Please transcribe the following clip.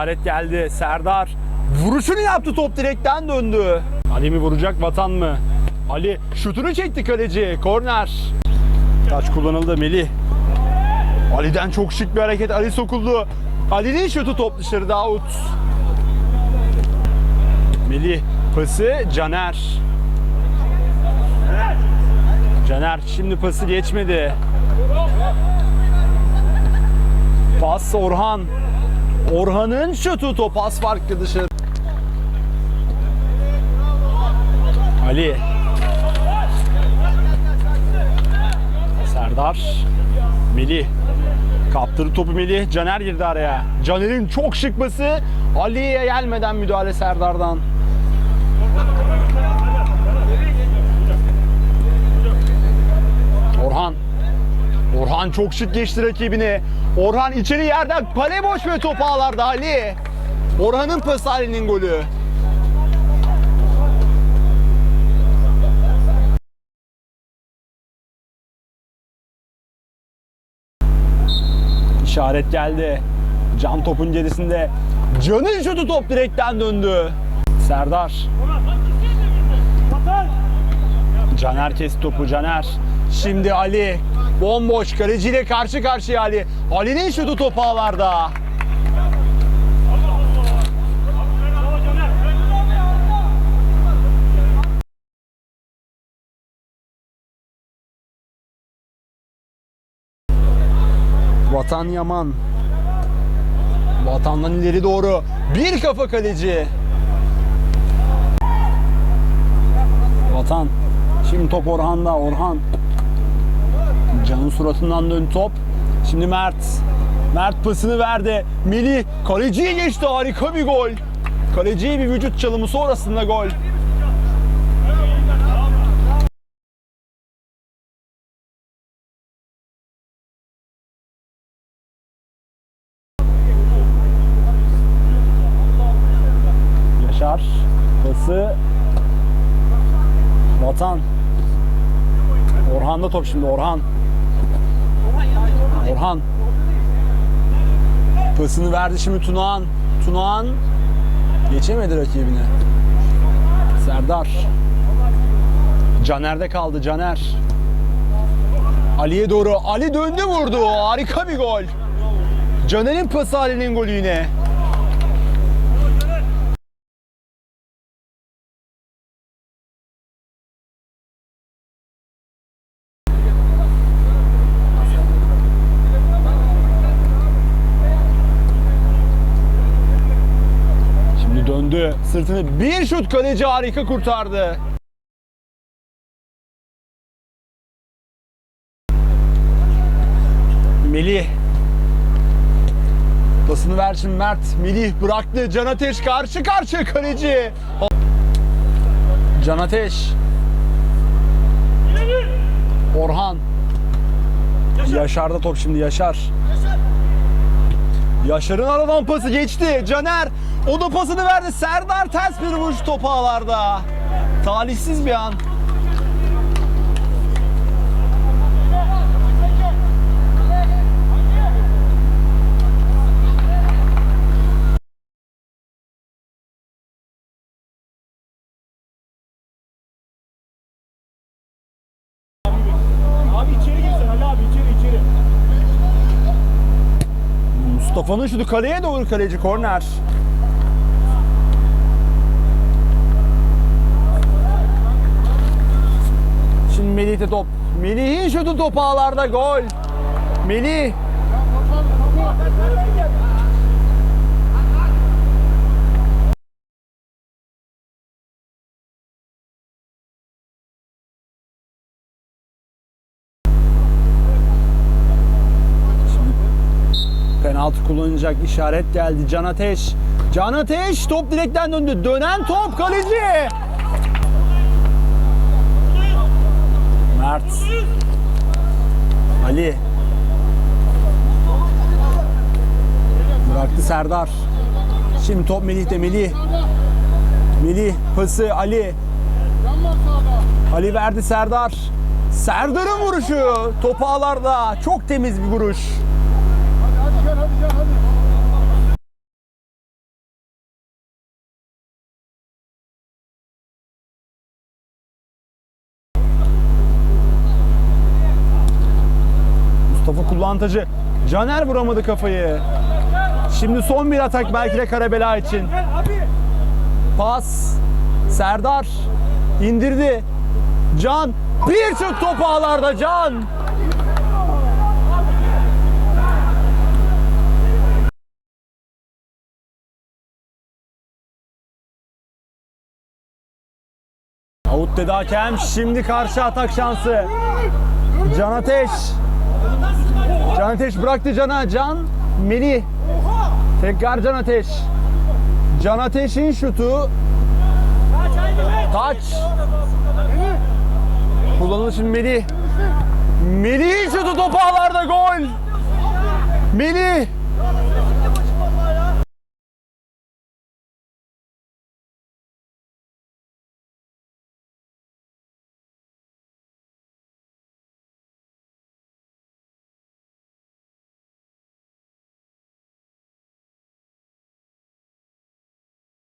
İşaret geldi. Serdar vuruşunu yaptı top direkten döndü. Ali mi vuracak Vatan mı? Ali şutunu çekti kaleci. Korner. Taç kullanıldı Melih. Ali'den çok şık bir hareket. Ali sokuldu. Ali'nin şutu top dışarıda out. Melih pası Caner. Caner şimdi pası geçmedi. Pas Orhan. Orhan'ın şutu top pas farklı dışarı. Ali. Serdar. Melih. Kaptırdı topu Melih. Caner girdi araya. Caner'in çok şık pası. Ali'ye gelmeden müdahale Serdar'dan. Orhan. Orhan çok şık geçti rakibini. Orhan içeri yerden kale boş ve top ağlarda Ali. Orhan'ın pası Ali'nin golü. İşaret geldi. Can topun gerisinde. Can'ın şutu top direkten döndü. Serdar. Caner kesti topu Caner. Şimdi Ali. Bomboş kaleciyle karşı karşıya Ali. Ali'nin şutu topu ağlarda. Vatan Yaman. Vatandan ileri doğru. Bir kafa kaleci. Vatan. Şimdi top Orhan'da. Orhan. Can'ın suratından dön top. Şimdi Mert. Mert pasını verdi. Melih kaleciye geçti. Harika bir gol. Kaleciye bir vücut çalımı sonrasında gol. Yaşar. Pası. Vatan. Orhan'da top şimdi Orhan. Orhan. Pasını verdi şimdi Tunağan. Tunağan geçemedi rakibine. Serdar. Caner'de kaldı Caner. Ali'ye doğru. Ali döndü vurdu. Harika bir gol. Caner'in pası Ali'nin golü yine. Şimdi döndü. Sırtını bir şut kaleci harika kurtardı. Melih. Pasını ver şimdi Mert. Melih bıraktı. Can Ateş karşı karşıya kaleci. Can Ateş. Orhan. Yaşar'da top şimdi Yaşar. Yaşar'ın aradan pası geçti. Caner o da pasını verdi. Serdar ters bir vuruş topu ağlarda. Talihsiz bir an. Abi içeri girsin Ali abi içeri içeri. Mustafa'nın şutu kaleye doğru kaleci korner. Şimdi Melih'te top. Melih'in şutu top ağlarda gol. Melih. Penaltı kullanacak işaret geldi. Can Ateş. Can Ateş top direkten döndü. Dönen top kaleci. Mert. Ali. Bıraktı Serdar. Şimdi top Melih'te Melih. Melih pası Ali. Ali verdi Serdar. Serdar'ın vuruşu. Top ağlarda. Çok temiz bir vuruş. Avantajı. Caner vuramadı kafayı. Şimdi son bir atak belki de Karabela için. Pas. Serdar indirdi. Can bir şut top ağlarda Can. Avut dedi hakem. Şimdi karşı atak şansı. Can Ateş. Can Ateş bıraktı Can'a. Can Melih. Tekrar Can Ateş. Can Ateş'in şutu Taç. Kullanıldı şimdi Melih. Melih şutu top ağlarda gol. Melih.